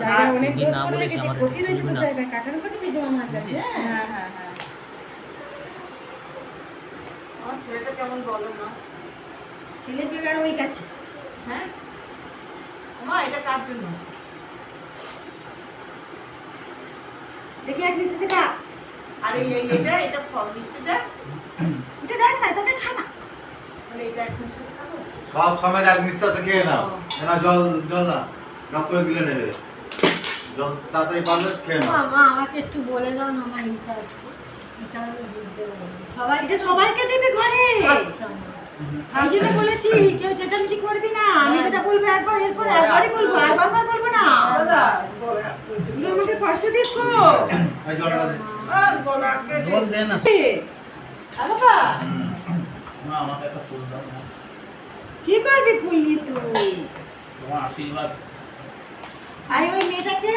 না বলে আমার বুঝবে না? হ্যাঁ। হ্যাঁ হ্যাঁ আমার ছেলেটা কেমন বলো না ছেলে পেয়ে ওই কাছে। মা এটা কার জন্য? দেখি এক নিচে খা। আর এই এই- এটা এটা ফল মিষ্টিটা এটা দেখ না তাকে খা না মানে এটা এক মিষ্টি খাব? সব সময় এক নিঃশ্বাসে খেয়ে নাও। না জল জল না। ডক করে গিলে নেবে। তাড়াতাড়ি পারলে খেয়ে নাও। মা আমাকে একটু বলে দাও না আমার এটা এটা আমি বুঝতে সবাই এটা সবাইকে দিবি ঘরে। মা। সেই বলেছি কেউ চেঁচামেচি করবি না। আমি যেটা বলব একবার এরপর একবারই বলব আর বারবার বলব না। দাদা আমাকে কষ্ট দিস তো এই জলটা দে। আর বলো আজকে জল দে না। বাবা মা আমাকে একটা ফুল দাও। না কি করবি ফুল নিয়ে তুই? তোমার আশীর্বাদ। আই ওই মেয়েটাকে?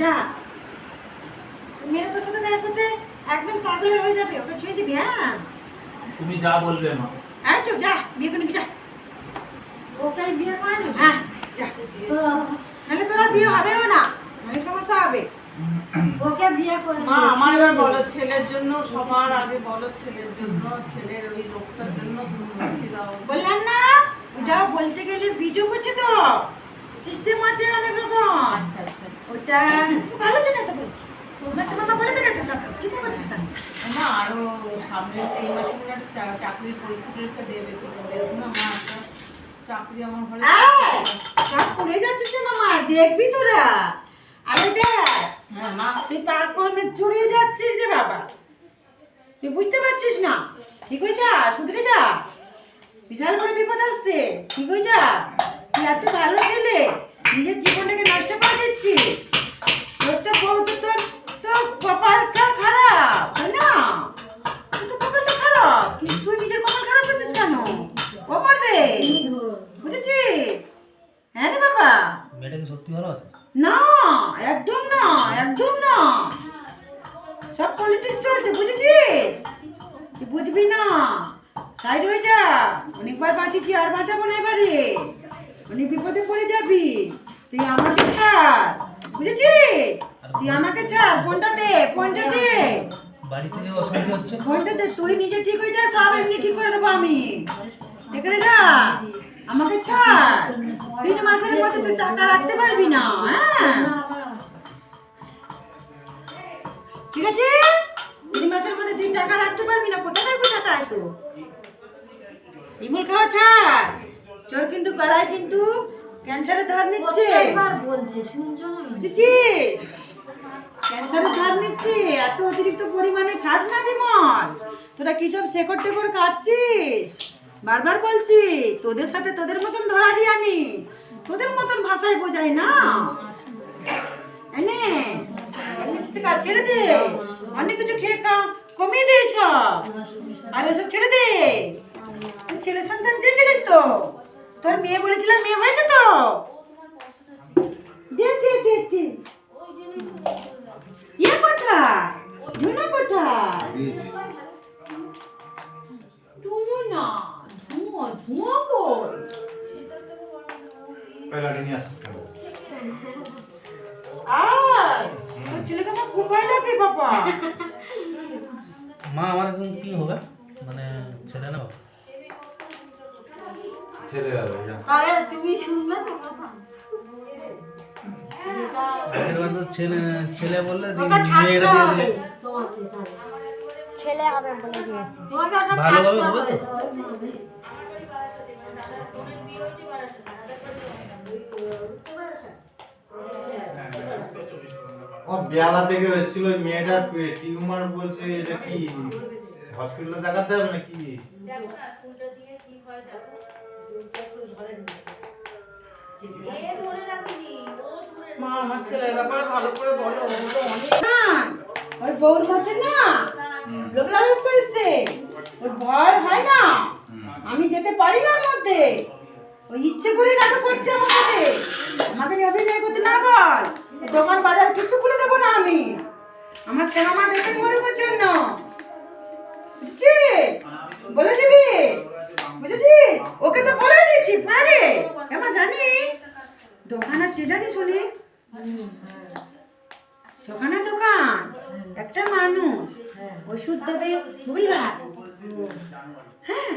যা। মেয়েটা তোর সাথে দেখা করতে একদম পাগলের হয়ে যাবে ওকে ছুঁয়ে দিবি হ্যাঁ? তুমি যা বলবে মা। এই তো যা বিয়ে করে নিবি যা। ওকে বিয়ে করে নেবে হ্যাঁ যা। নাহলে তোরা বিয়ে হবেও না মানে সমস্যা হবে। ওকে বিয়ে করে মা আমার এবার বলো ছেলের জন্য সবার আগে বলো ছেলের জন্য ছেলের ওই রোগটার জন্য তুমি দাও। বললাম না ওটা বলতে গেলে ভিডিও করছে তো সিস্টেম আছে অনেক রকম। ওটা ভালো জন্য তো বলছি। তোমার সাথে মামা বলে দেবে তো সব চিন্তা করছিস না আরও সামনে এই মাসে চাকরির পরীক্ষা দেবে তো। না চাকরি আমার ঘরে সব পড়ে যাচ্ছে মামা দেখবি তোরা। আরে দেখ হ্যাঁ মা। তুই পার কর্মে জড়িয়ে যাচ্ছিস রে বাবা। তুই বুঝতে পারছিস না। ঠিক হয়ে যা শুধরে যা। বিশাল বড় বিপদ আসছে। ঠিক হয়ে যা। তুই এত ভালো ছেলে। নিজের জীবনটাকে নষ্ট করে দিচ্ছিস। তোর তো বউ তো তোর তোর কপালটা খারাপ তাই না? তোর তো কপালটা খারাপ। কিন্তু তুই নিজের কপাল খারাপ করছিস কেন? ও পারবে বুঝেছিস? হ্যাঁ রে বাবা। মেয়েটা কি সত্যি ভালো আছে? না একদম না একদম না। সব পলিটিক্স চলছে বুঝেছিস? তুই বুঝবি না। সাইড হয়ে যা। অনেকবার বাঁচিয়েছি আর বাঁচাবো না এবারে। অনেক বিপদে পড়ে যাবি। তুই আমাকে ছাড় বুঝেছিস? তুই আমাকে ছাড় ফোনটা দে ফোনটা দে। বাড়ি অশান্তি হচ্ছে? ফোনটা দে তুই নিজে ঠিক হয়ে যা সব এমনি ঠিক করে দেবো আমি। এখানে না আমাকে ছাড়। তিন মাসের মধ্যে তুই টাকা রাখতে পারবি না হ্যাঁ? ঠিক আছে? তিন মাসের মধ্যে তুই টাকা রাখতে পারবি না কোথায় রাখবি টাকা এত ইমুল খাওয়া ছাড়। তোর কিন্তু গলায় কিন্তু ক্যান্সারের ধার নিচ্ছে। বলছে বুঝেছিস? ক্যান্সারের ধার নিচ্ছে এত অতিরিক্ত পরিমাণে খাস না বিমল তোরা কি সব শেকড় টেকড় খাচ্ছিস বারবার বলছি তোদের সাথে তোদের মতন ধরা দিই আমি। তোদের মতন ভাষায় বোঝাই না। এনে কাজ ছেড়ে দে। অনেক কিছু খেয়ে কমিয়ে দিয়েছ আর এসব ছেড়ে দে। ছেলে সন্তান চেয়েছিলিস তো? তোর মেয়ে বলেছিলাম মেয়ে হয়েছে তো? দে দে দে দে। ইয়ে কোথায় ধুনো কোথায় দিয়েছি। না ধুঁয়ো ধুঁয়ো কই? পেলাটি নিয়ে আসিস কেন? আয়। তোর ছেলেকে আমার খুব ভয় লাগে বাবা। মা আমার এখন কি হবে? মানে ছেলে না? ছেলে হবে যা। তুমি শুনবে তো কথা। যেটা আগের বার তো ছেলে ছেলে বললে দি- ওটা ছাড়তে মেয়েটা দিয়ে দিলে। ছেলে হবে বলে দিয়েছে। ভালোভাবে হবে তো? ও বেলা থেকে এসেছিল ওই মেয়েটার টিউমার বলছে এটা কি? হসপিটালে দেখাতে হবে নাকি? মা আমার ছেলের ব্যাপারে ভালো করে বলো অনেক না ওই বউর মধ্যে না লোক লালসা এসছে ওর ভয় হয় না। আমি যেতে পারি না ওর মধ্যে। ওই ইচ্ছে করে নাটক করছে আমাকে নিয়ে অভিনয় করতে না বল দোকান বাজার কিছু খুলে দেবো না আমি। আমার সেবা মা দেখে মরবার জন্য। বলে দিবি? ওকে তো বলে আমার জানিস? দোকান আছে জানিস ছখানা দোকান, একটা মানুষ। ওষুধ দেবে ভুলবার হ্যাঁ?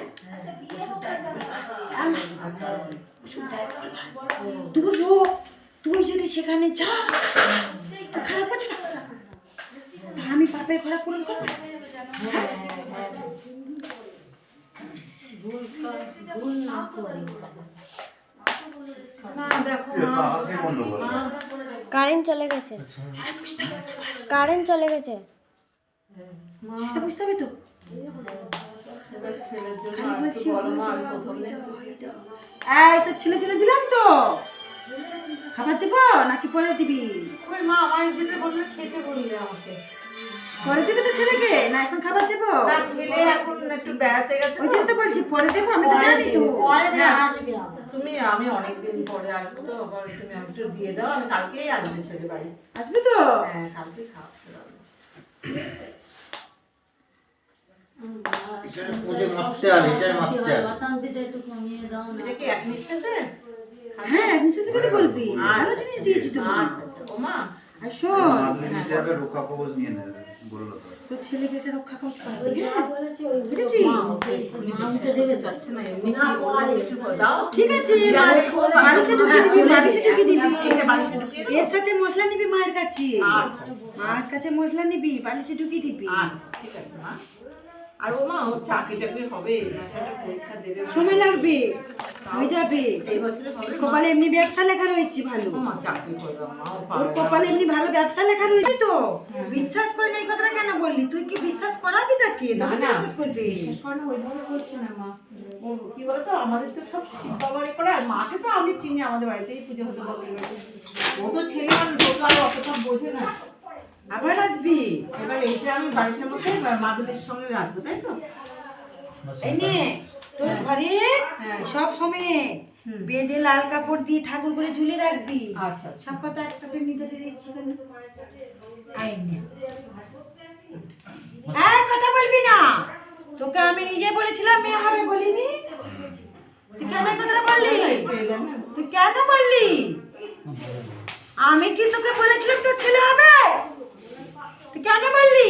তুই লোক, তুই যদি সেখানে যা খারাপ করছ না? তা আমি পাপের ঘোড়া পূরণ করব। হ্যাঁ? ভুল ভুল না করি কারেন্ট চলে গেছে। কারেন্ট চলে গেছে। সেটা বুঝতে হবে তো। এই ছেলে ছেলে দিলাম তো। খাবার দিব নাকি পরে দিবি? মা আমার যেটা বললে খেতে বললে আমাকে। পরে দিবি তো ছেলেকে? না এখন খাবার দেবো? না ছেলে এখন একটু বেড়াতে গেছে ওই জন্য তো। বলছি পরে দেবো? আমি তো জানি তো। পরে হ্যাঁ। আসবে তুমি আমি অনেকদিন পরে আসব তো আবার তুমি আমি একটু দিয়ে দাও আমি কালকেই আসবে ছেলে বাড়ি। আসবি তো? হ্যাঁ কালকে খাওয়া নিঃশ্বাসে? হ্যাঁ বলবি। ভালো জিনিস দিয়েছি তো আচ্ছা আচ্ছা রক্ষা কবচ ঠিক আছে ঢুকিয়ে দিবি ঢুকিয়ে দিবি? এর সাথে মশলা নিবি মায়ের কাছে। আচ্ছা মায়ের কাছে মশলা নিবি বালিশে ঢুকিয়ে দিবি। আচ্ছা ঠিক আছে মা। আর ও মা ওর চাকরি টাকরি হবে এই মাসে একটা পরীক্ষা দেবে সময় লাগবে হয়ে যাবে? কপালে এমনি ব্যবসা লেখা রয়েছে ভালো। চাকরি ওর কপালে এমনি ভালো ব্যবসা লেখা রয়েছে তো। বিশ্বাস করে এই কথাটা কেন বললি? তুই কি বিশ্বাস করাবি তাকে? না, না, বিশ্বাস করবি। বিশেষ করে ওইভাবে করছে না মা। কি বলতো আমাদের তো সব বাড়ি করে আর মাকে তো আমি চিনি আমাদের বাড়িতেই পুজো হতে বাড়িতে ও তো ছেলে মানুষ ও তো আর অত সব বোঝে না। আবার আসবি? এবার এইটা আমি বাড়ির সামনে মাদুরের সঙ্গে রাখব তাই তো? এই নে তোর ঘরে হ্যাঁ। সব সময় বেঁধে লাল কাপড় দিয়ে ঠাকুর করে ঝুলে রাখবি। আচ্ছা আচ্ছা। সব কথা একটাতে নিতে কেন? হ্যাঁ কথা বলবি না। তোকে আমি নিজে বলেছিলাম মেয়ে হবে বলিনি। তুই কেন কথাটা বললি? তুই কেন বললি? আমি কি তোকে বলেছিলাম তোর ছেলে হবে? কেন বললি?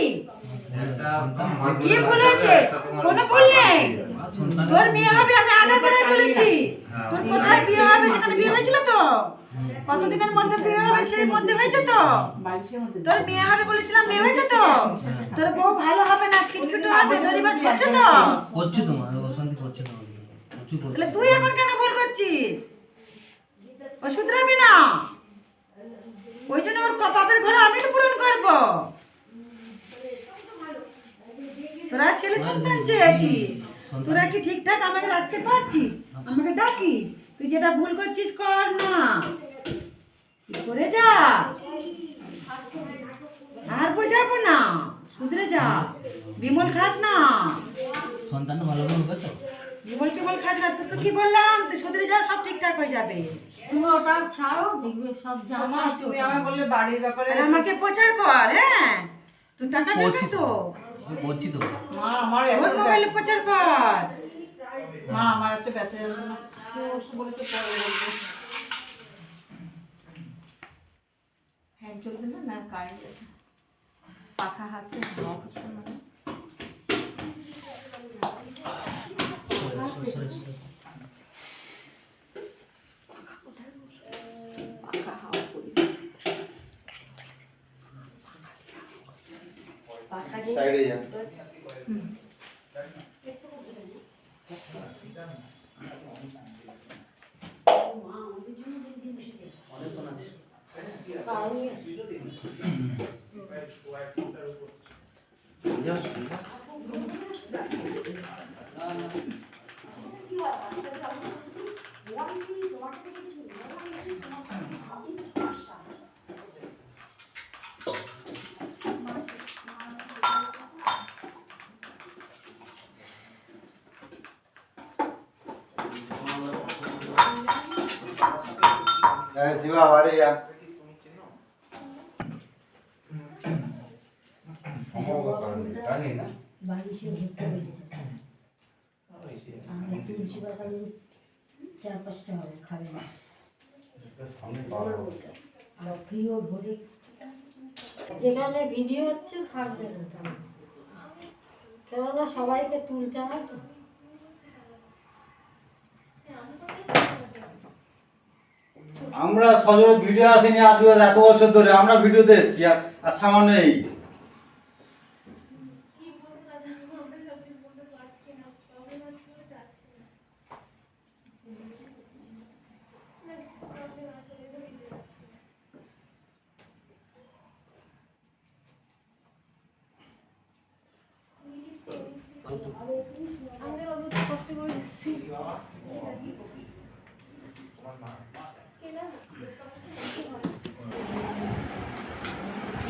কি ভুল হয়েছে কোনো ভুল নেই। তোর মেয়ে হবে আমি আগে করে বলেছি। তোর কোথায় বিয়ে হবে? সেখানে বিয়ে হয়েছিল তো? কতদিনের মধ্যে বিয়ে হবে? সেই মধ্যে হয়েছে তো? তোর মেয়ে হবে বলেছিলাম মেয়ে হয়েছে তো? তোর বউ ভালো হবে না খিটখিটে হবে দড়িবাজ করছে তো? করছি তো মা অশান্তি করছে তাহলে তুই এখন কেন ভুল করছিস? ও শুধরাবি না? ওই জন্য ওর পাপের ঘরে আমি তো পূরণ করব। তোরা ছেলে সন্তান চেয়েছিস। তোরা কি ঠিকঠাক আমাকে রাখতে পারছিস? আমাকে ডাকিস। তুই যেটা ভুল করছিস কর না। কি করে যা? আর বোঝাবো না। শুধরে যা। বিমল খাস না। সন্তানটা ভালো হবে তো? বিমল টিমল খাস না। তো কি বললাম? তুই শুধরে যা সব ঠিকঠাক হয়ে যাবে। তুমি ওটা ছাড়ো দেখবে সব মা যা তুমি আমায় বললে বাড়ির ব্যাপারে আমাকে প্রচার কর হ্যাঁ? তুই টাকা দেবে তো। তো করছি তো। মা আমার এখন মোবাইলে প্রচার কর। মা আমার একটা ব্যথা যাবে না। বলে তো পরে বলব। ফ্যান চলবে না না কারেন্ট পাখা হাতে হাওয়া না সরে, সরে, সরে। পাখা হাওয়া করি পাখা দিয়ে তুলসী পাতা চার পাঁচটা হবে খাবে না যেখানে ভিডিও হচ্ছে, থাকবে না তেমন। কেননা সবাইকে তুলতে হয় তো আমরা সজল ভিডিও আসেনি আজকে এত বছর ধরে আমরা ভিডিও দেখছি আর সামান্য এই আমাদের অত কষ্ট করে এসেছি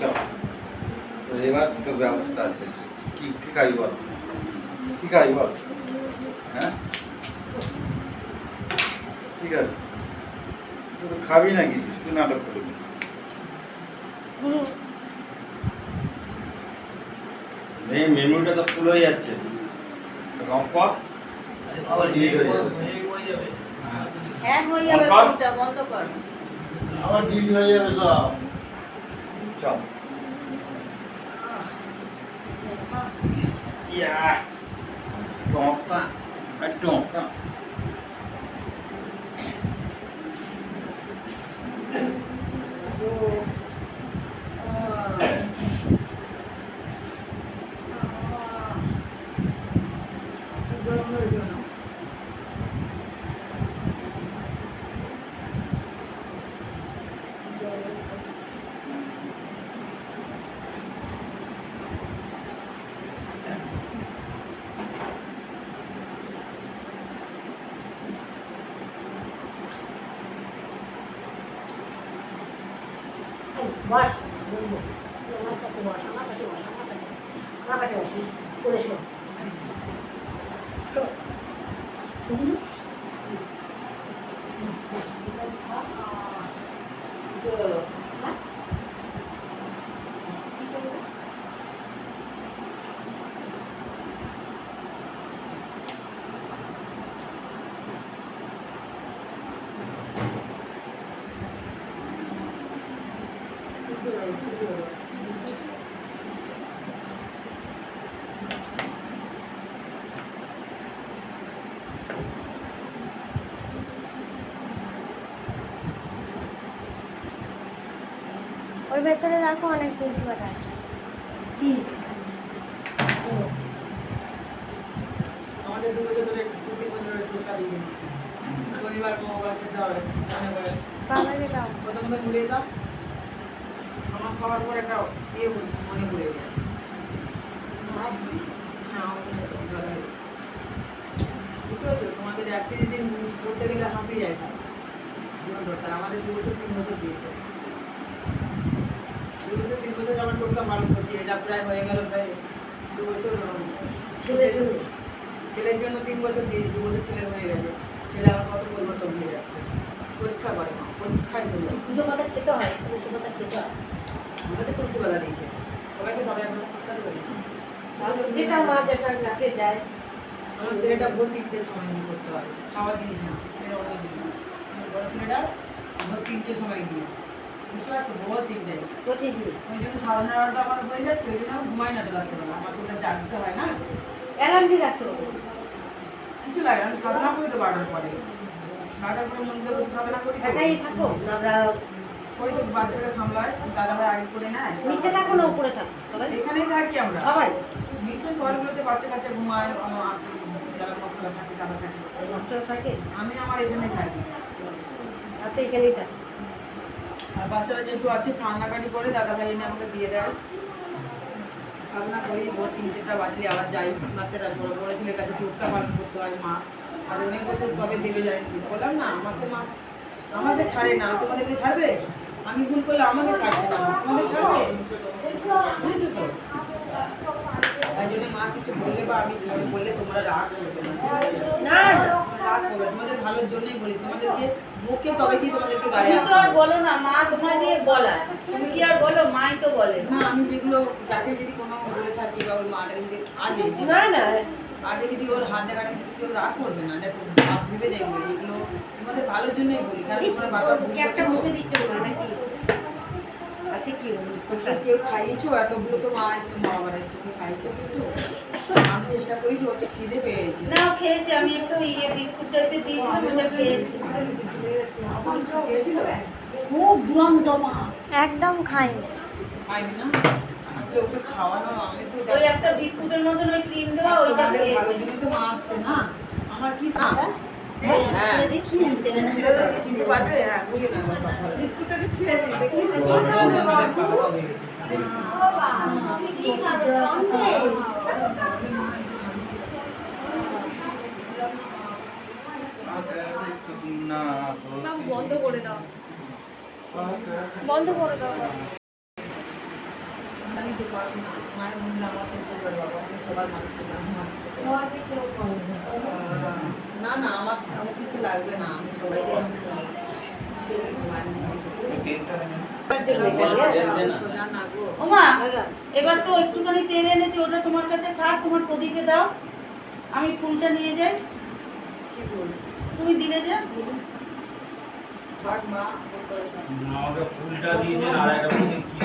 চল তো এবার ব্যবস্থা আছে। কি কি খাবি বল? কি খাবি বল? হ্যাঁ? ঠিক আছে। তুই তো খাবি না কিছু শুধু নাটক করবি। এই মেনুটা তো ফুল হয়ে যাচ্ছে। রং কর ডিলিট হয়ে যাবে। হয়ে হয়ে যাবে যাবে কর। ফোনটা বন্ধ কর। আবার ডিলিট হয়ে যাবে সব। চল। ইয়া টকা আর টকা গরম বস বলব আমার কাছে বস আমার কাছে বস আমার কাছে আমার কাছে বস করে শো ওর ভেতরে রাখো অনেক তুলসী পাতা আছে কি? আমাদের দু বছর ধরে দু তিন বছর ধরে দিয়েছে শনিবার মঙ্গলবার খেতে হবে মনে করে বাবাকে দাও প্রথমত ভুলে দাও। সমাজ খাওয়ার পর একটা ইয়ে মনে পড়ে যায়। হ্যাঁ, বুঝতে পারছ? তোমাদের দিন করতে গেলে হাঁপিয়ে যায়। আমাদের দু বছর তিন বছর দিয়েছে বছর পালন করছি এটা প্রায় হয়ে গেল প্রায় দু বছর ছেলের জন্য? ছেলের জন্য তিন বছর দিয়েছি দু বছর ছেলের হয়ে গেছে। ছেলে আমার কত পরিবর্তন হয়ে যাচ্ছে। পরীক্ষা করে পরীক্ষায় যাচ্ছে পুজো খেতে হয় পুজো খেতে হয়? আমাদের তুলসীবেলা দিয়েছে। সবাইকে সবাই আমরা সৎকার করি। তাহলে যেটা মা যেটা যাকে দেয়। আমার ছেলেটা ভোর তিনটের সময় নিয়ে করতে হবে খাওয়ার জিনিস না ছেলে অনেক দিন বড় ছেলেটা ভোর তিনটের সময় দিয়ে। বুঝতে পারছ? ভোর তিনটে প্রতিদিন। ওই জন্য সাড়ে নটা আমার হয়ে যাচ্ছে ওই জন্য আমি ঘুমাই না তো রাত্রেবেলা আমার ওটা জাগতে হয় না। অ্যালার্ম দিয়ে রাখতে হবে। কিছু লাগে আমি সাধনা করি তো বারোটার পরে। বারোটার পরে মন্দিরে বসে সাধনা করি। একাই থাকো আমরা ওই তো বাচ্চাটা সামলায় দাদা ভাই আগে করে নেয় নিচে থাকো না উপরে থাকো সবাই। এখানেই থাকি আমরা। সবাই। নিচে ঘরগুলোতে বাচ্চা কাচ্চা ঘুমায় আমার যারা মক্কলা থাকে তারা থাকে। থাকে? আমি আমার এখানে থাকি। রাতে এখানেই থাকো। আর বাচ্চারা যেহেতু আছে, কান্নাকাটি করে দাদা ভাই এনে আমাকে দিয়ে দেয়। কান্না করি, ভোর তিনটেটা বাজলে আবার যাই। বাচ্চারা বড় বড় ছেলের কাছে টুকটা পালন করতে হয় মা। আর অনেক বছর কবে দেবে যায়নি বললাম, না, আমাকে মা, আমাকে ছাড়ে না, তোমাদেরকে ছাড়বে? আমি ভুল করলে আমাকে ছাড়ছে না, তোমাদের ছাড়বে? বুঝেছ তো? তাই জন্য মা কিছু বললে বা আমি কিছু বললে তোমরা রাগ করবে না। না। না রাগ করবে তোমাদের ভালোর জন্যই বলি। তোমাদেরকে মুখে তবে কি তোমাদেরকে গায়ে আর বলো না মা তোমায় দিয়ে বলা তুমি কি আর বলো মাই তো বলে। না আমি যেগুলো যাকে যদি কোনো বলে থাকি বা ওর মাটা যদি আগে না না। আগে যদি ওর হাত কেউ রাগ করবে না? দেখো ভাব ভেবে দেখবে। এগুলো তোমাদের ভালোর জন্যই বলি। কারণ তোমরা বাবা একটা মুখে দিচ্ছে নাকি? আচ্ছা কি কেউ খাইয়েছো? এতগুলো তো মা এসছো মা বাবার এসছো কেউ খাইয়েছো কিন্তু আমি চেষ্টা করেছি ও তো খিদে পেয়েছে। না খেয়েছে আমি একটু ইয়ে বিস্কুট টাইপের দিয়েছিলাম ওটা খেয়েছি। খুব দুরন্ত মা। একদম খাইনি। খাইনি না? ওকে খাওয়ানো আমি তো ওই একটা বিস্কুটের মতন ওই ক্রিম দেওয়া ওইটা ভালোর খেয়েছে। মা আসছে না। আমার কি না বন্ধ করে দাও। বন্ধ করে দাও। আমি তো পারব না। মায়ের মন না আমার তো করবে বাবা আমি সবার মানুষের নাম তোমাকে কেউ করবে না। না না আমার আমার কিছু লাগবে না আমি সবাইকে সোজা না গো ওমা এবার তো একটুখানি তেল এনেছি ওটা তোমার কাছে থাক তোমার প্রদীপে দাও। আমি ফুলটা নিয়ে যাই। তুমি দিলে যে। আমাকে ফুলটা দিয়েছেন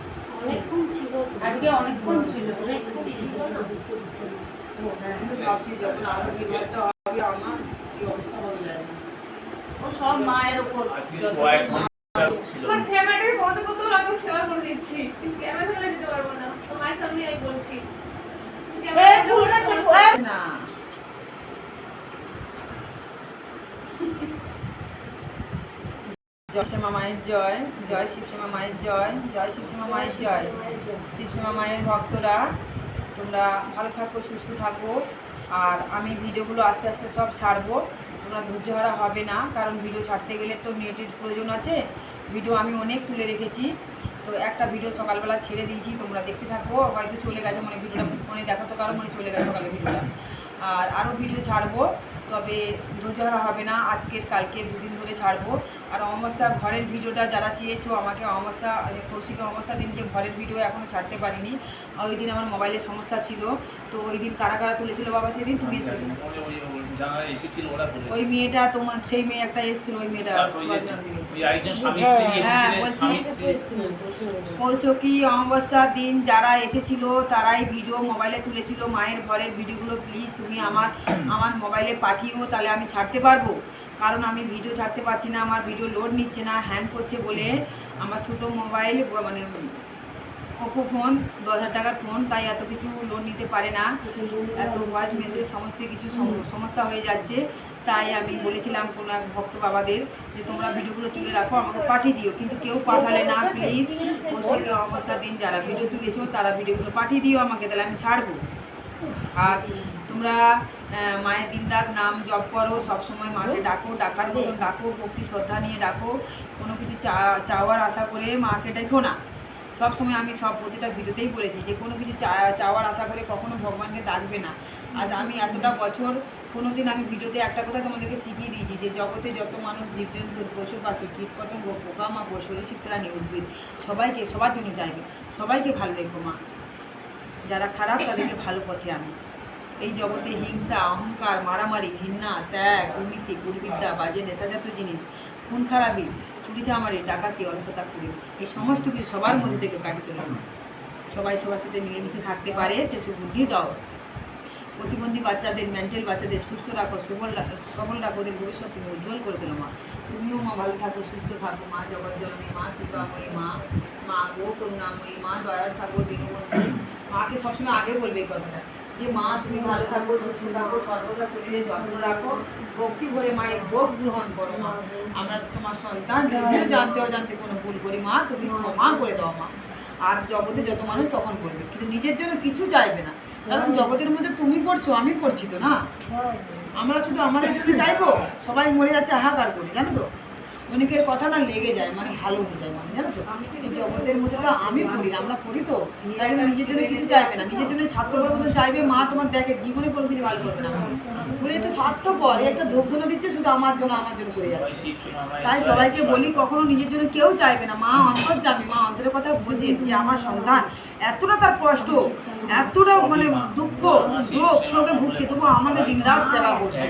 অনেকক্ষণ ছিল। আজকে অনেকক্ষণ ছিল। অনেকক্ষণ ছিল। না ও সব মায়ের ওপর তোমার ক্যামেরাটাকে বন্ধ করতে সেবা করে দিচ্ছি। ক্যামেরা ধরে দিতে পারব না। মায়ের সামনে আমি বলছি। না। জয়শ্যামা মায়ের জয় জয় শিবশ্যামা মায়ের জয় জয় শিবশ্যামা মায়ের জয়। শিবশ্যামা মায়ের ভক্তরা, তোমরা ভালো থাকো, সুস্থ থাকো, আর আমি ভিডিওগুলো আস্তে আস্তে সব ছাড়বো। তোমরা ধৈর্য হারা হবে না, কারণ ভিডিও ছাড়তে গেলে তো নেটের প্রয়োজন আছে। ভিডিও আমি অনেক তুলে রেখেছি। তো একটা ভিডিও সকালবেলা ছেড়ে দিয়েছি, তোমরা দেখতে থাকো। হয়তো চলে গেছে মানে ভিডিওটা ফোনে দেখো তো কারও মনে চলে গেছে সকালে ভিডিওটা। আর আরও ভিডিও ছাড়বো, তবে ধৈর্য হারা হবে না, আজকের কালকে দুদিন ধরে ছাড়বো। আর অমাবস্যা ঘরের ভিডিওটা যারা চেয়েছো আমাকে অমাবস্যা কৌশিকা অমাবস্যা দিন যে ঘরের ভিডিও এখনও ছাড়তে পারিনি। আর ওই দিন আমার মোবাইলে সমস্যা ছিল। তো ওই দিন কারা কারা তুলেছিল বাবা সেদিন? তুমি ওই মেয়েটা তোমার সেই মেয়ে একটা এসেছিল ওই মেয়েটা তারপর ওই যে- সুভাষনগরে। ওই আরেকজন স্বামী স্ত্রী হ্যাঁ, বলছি। স্ত্রী। অমাবস্যার দিন যারা এসেছিল তারাই ভিডিও মোবাইলে তুলেছিল। মায়ের ঘরের ভিডিওগুলো প্লিজ তুমি আমার আমার মোবাইলে পাঠিও তাহলে আমি ছাড়তে পারব? কারণ আমি ভিডিও ছাড়তে পারছি না আমার ভিডিও লোড নিচ্ছে না হ্যাং করছে বলে আমার ছোট মোবাইল মানে ওপো ফোন দশ হাজার টাকার ফোন তাই এত কিছু লোন নিতে পারে না। এত ভয়েস মেসেজ সমস্ত কিছু সমস্যা হয়ে যাচ্ছে। তাই আমি বলেছিলাম কোনো এক ভক্ত বাবাদের যে তোমরা ভিডিওগুলো তুলে রাখো আমাকে পাঠিয়ে দিও। কিন্তু কেউ পাঠালে না প্লিজ পশ্চিম অবস্থার দিন যারা ভিডিও তুলেছো তারা ভিডিওগুলো পাঠিয়ে দিও আমাকে তাহলে আমি ছাড়বো। আর তোমরা মায়ের দিন রাত নাম জপ করো, সবসময় মাকে ডাকো, ডাকার মতন ডাকো, ভক্তি, শ্রদ্ধা নিয়ে ডাকো, কোনো কিছু চা- চাওয়ার আশা করে মাকে ডেকো না। সব সময় আমি সব প্রতিটা ভিডিওতেই বলেছি যে কোনো কিছু চা- চাওয়ার আশা করে কখনো ভগবানকে ডাকবে না। আজ আমি এতটা বছর কোনো দিন আমি ভিডিওতে একটা কথা তোমাদেরকে শিখিয়ে দিয়েছি যে জগতে যত মানুষ জীবজন্তু পশু পাখি কীট পতঙ্গ পোকামাকড়, সরীসৃপ, প্রাণী, উদ্ভিদ, সবাইকে, সবার জন্য চাইবে, সবাইকে ভালো রেখো মা। যারা খারাপ তাদেরকে ভালো পথে আনো। এই জগতে হিংসা, অহংকার, মারামারি, ঘৃণা, ত্যাগ, দুর্নীতি কুর্বিদ্যা বাজে, নেশাজাত জিনিস, খুন খারাপি, চুরি চামারি, ডাকাতি, অলসতা করে এই সমস্ত কিছু সবার মধ্যে থেকে কাটিয়ে তোলো। সবাই সবার সাথে মিলেমিশে থাকতে পারে, সে সুবুদ্ধি দাও। প্রতিবন্ধী বাচ্চাদের মেন্টাল বাচ্চাদের সুস্থ রাখো, সবল সবল রাখো, ওদের ভবিষ্যৎ তুমি উজ্জ্বল করে দিলো মা। তুমিও মা ভালো থাকো, সুস্থ থাকো, মা জগৎ জননী মা কৃপাময়ী, মা মা গো করুণাময়ী, মা দয়ার সাগর, দীনবন্ধু। মাকে সবসময় আগে বলবে এই কথাটা। যে মা তুমি ভালো থাকো সুস্থ থাকো সর্বদা শরীরে যত্ন রাখো ভক্তি ভরে মায়ের ভোগ গ্রহণ করো মা। আমরা তোমার সন্তান যদিও জানতে অজান্তে কোনো ভুল করি মা তুমি ক্ষমা করে দাও মা। আর জগতে যত মানুষ তখন করবে কিন্তু নিজের জন্য কিছু চাইবে না। কারণ জগতের মধ্যে তুমি পড়ছো আমি পড়ছি তো না। আমরা শুধু আমাদের জন্য চাইব? সবাই মরে যাচ্ছে হাহাকার করি জানো তো? অনেকের কথা না লেগে যায় মানে ভালো হয়ে যায় মানে জানো তো? জগতের মধ্যে তো আমি পড়ি আমরা পড়ি তো। তাই জন্য নিজের জন্য কিছু চাইবে না। নিজের জন্য স্বার্থপর মতো চাইবে মা তোমার দেখে জীবনে কোনো কিছু ভালো করবে না। বলে তো স্বার্থপর একটা ধূপধুনো দিচ্ছে শুধু আমার জন্য আমার জন্য করে যাচ্ছে। তাই সবাইকে বলি কখনো নিজের জন্য কেউ চাইবে না। মা অন্তর যাবে মা অন্তরের কথা বোঝে যে আমার সন্তান এতটা তার কষ্ট এতটা মানে দুঃখ রোগ শোকে ভুগছে তবু আমাদের দিন রাত সেবা করছে।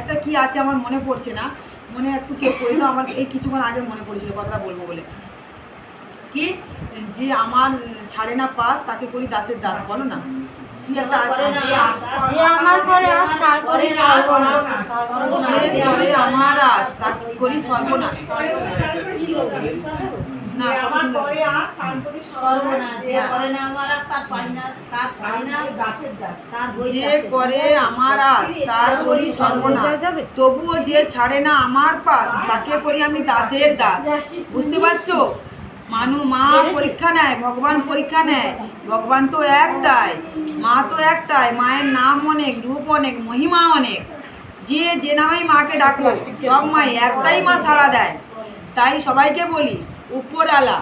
একটা কি আছে আমার মনে পড়ছে না? মনে একটু কেউ করিল আমার এই কিছুক্ষণ আগে মনে পড়েছিল কথাটা বলব বলে। কি? যে আমার ছাড়ে না পাস তাকে করি দাসের দাস বলো না। আমার আস তাকে করি সর্বনাশ। না আমার পরে যে করে না আমার আস তার পাই না তার ছাড়ি না। দাসের দাস তার বই যে করে আমার আস তার করি সর্বনাশ তবুও যে ছাড়ে না আমার পাস তাকে করি আমি দাসের দাস। বুঝতে পারছ? মানু মা পরীক্ষা নেয় ভগবান পরীক্ষা নেয়। ভগবান তো একটাই মা তো একটাই মায়ের নাম অনেক রূপ অনেক মহিমা অনেক। যে যে নামেই মাকে ডাকো সব মাই একটাই মা সাড়া দেয়। তাই সবাইকে বলি উপরালা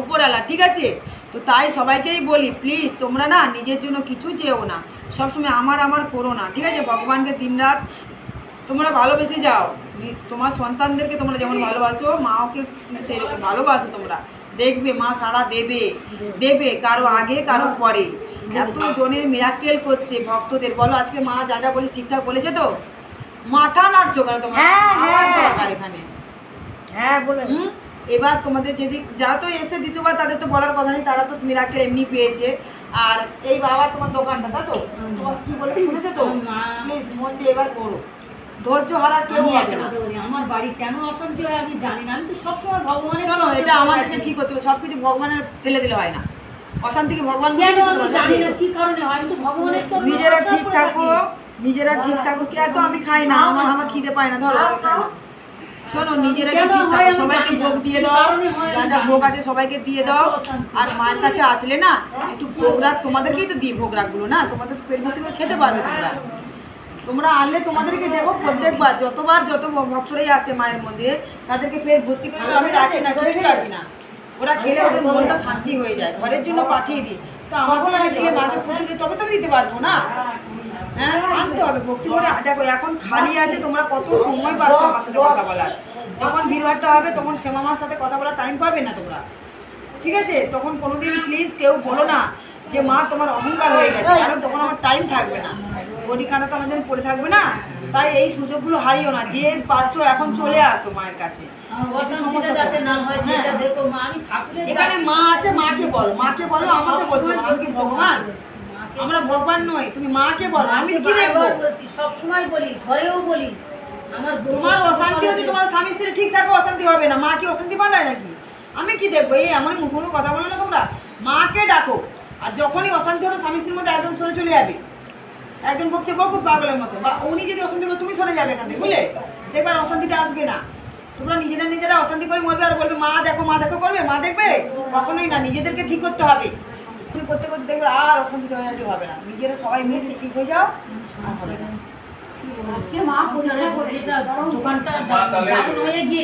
উপরালা ঠিক আছে? তো তাই সবাইকেই বলি প্লিজ তোমরা না নিজের জন্য কিছু চেও না। সবসময় আমার আমার করো না ঠিক আছে? ভগবানকে দিনরাত তোমরা ভালোবেসে যাও। তোমার সন্তানদেরকে তোমরা যেমন ভালোবাসো মাকে সেরকম ভালোবাসো তোমরা। দেখবে মা সারা দেবে দেবে কারও আগে কারও পরে। এত জনের মিরাক্কেল করছে ভক্তদের। বলো আজকে মা যা যা বলিস ঠিকঠাক বলেছে তো? মাথা নাড়ছো কেন তোমার? হ্যাঁ, হ্যাঁ। এখানে। হ্যাঁ বলে হুম? এবার তোমাদের যদি যারা তো এসে দ্বিতীয়বার তাদের তো বলার কথা নেই তারা তো মিরাকেল এমনি পেয়েছে। আর এই বাবা তোমার দোকানটা তা? তো তোমার কি বলে শুনেছো তো? প্লিজ মন দিয়ে এবার করো ধৈর্য হারা কেউ হবে না। আমার বাড়ি কেন অশান্তি হয় আমি জানি না। আমি তো সবসময় ভগবানের শোনো এটা আমাদেরকে ঠিক করতে হবে সব কিছু ভগবানের ফেলে দিলে হয় না। অশান্তিকে ভগবান। জানি না কি কারণে হয় আমি তো ভগবানের নিজেরা ঠিক থাকো। নিজেরা ঠিক থাকো কে তো আমি খাই না আমার আমার খিদে পায় না ধরো। শোনো নিজেরা কেন ঠিক হয় থাকো আমি সবাইকে ভোগ দিয়ে দাও। কারণে হয় আমি যা যা ভোগ আছে সবাইকে দিয়ে দাও। আর মায়ের কাছে আসলে না একটু ভোগ রাখ তোমাদেরকেই তো দিই ভোগ রাখগুলো না? তোমাদের পেট ভর্তি করে খেতে পারবে তোমরা। তোমরা আনলে তোমাদেরকে দেবো প্রত্যেকবার যতবার যত ভক্তরাই আসে মায়ের মন্দিরে তাদেরকে পেট ভর্তি করে তো আমি রাখি না কিছু রাখি না। ওরা খেলে ওদের মনটা শান্তি হয়ে যায় ঘরের জন্য পাঠিয়ে দিই। তো আমার কোনো দিলে মাকে তবে তো দিতে পারব না। হ্যাঁ আনতে হবে ভক্তি করে দেখো এখন খালি আছে তোমরা কত সময় পাচ্ছ আমার সাথে কথা বলার। যখন ভিড়ভাড়টা হবে তখন শ্যামা সাথে কথা বলার টাইম পাবে না তোমরা। ঠিক আছে? তখন কোনোদিন প্লিজ কেউ বলো না যে মা তোমার অহংকার হয়ে গেছে। কারণ তখন আমার টাইম থাকবে না। বডিখানা তো আমাদের পড়ে থাকবে না। তাই এই সুযোগগুলো হারিও না। যে পাচ্ছ এখন চলে আসো মায়ের কাছে। হয় মা এখানে আছে মাকে বলো। মাকে বলো আমাকে বলছো আমি কি ভগবান? আমরা ভগবান নই তুমি মাকে বলো আমি কি দেখব সব সময় বলি ঘরেও বলি আমার তোমার অশান্তি হচ্ছে তোমার স্বামী স্ত্রী ঠিক থাকো অশান্তি হবে না। মা কি অশান্তি বানায় নাকি? আমি কি দেখব? এই এমন মুখোমুখি কথা বলো না তোমরা। মাকে ডাকো আর যখনই অশান্তি হবে স্বামী স্ত্রীর মধ্যে একজন সরে চলে যাবে। একজন বকছে বকুর পাগলের মতো। বা উনি যদি অশান্তি করে তুমি সরে যাবে না বুঝলে? দেখবে আর অশান্তিটা আসবে না। তোমরা নিজেরা নিজেরা অশান্তি করে মরবে আর বলবে মা দেখো মা দেখো করবে মা দেখবে? কখনোই না নিজেদেরকে ঠিক করতে হবে। তুমি করতে করতে দেখবে আর অশান্তি ঝগড়াঝাটি হবে না। নিজেরা সবাই মিলে ঠিক হয়ে যাও আর হবে না। আজকে মা পরীক্ষা করে দোকানটা হয়ে গিয়ে।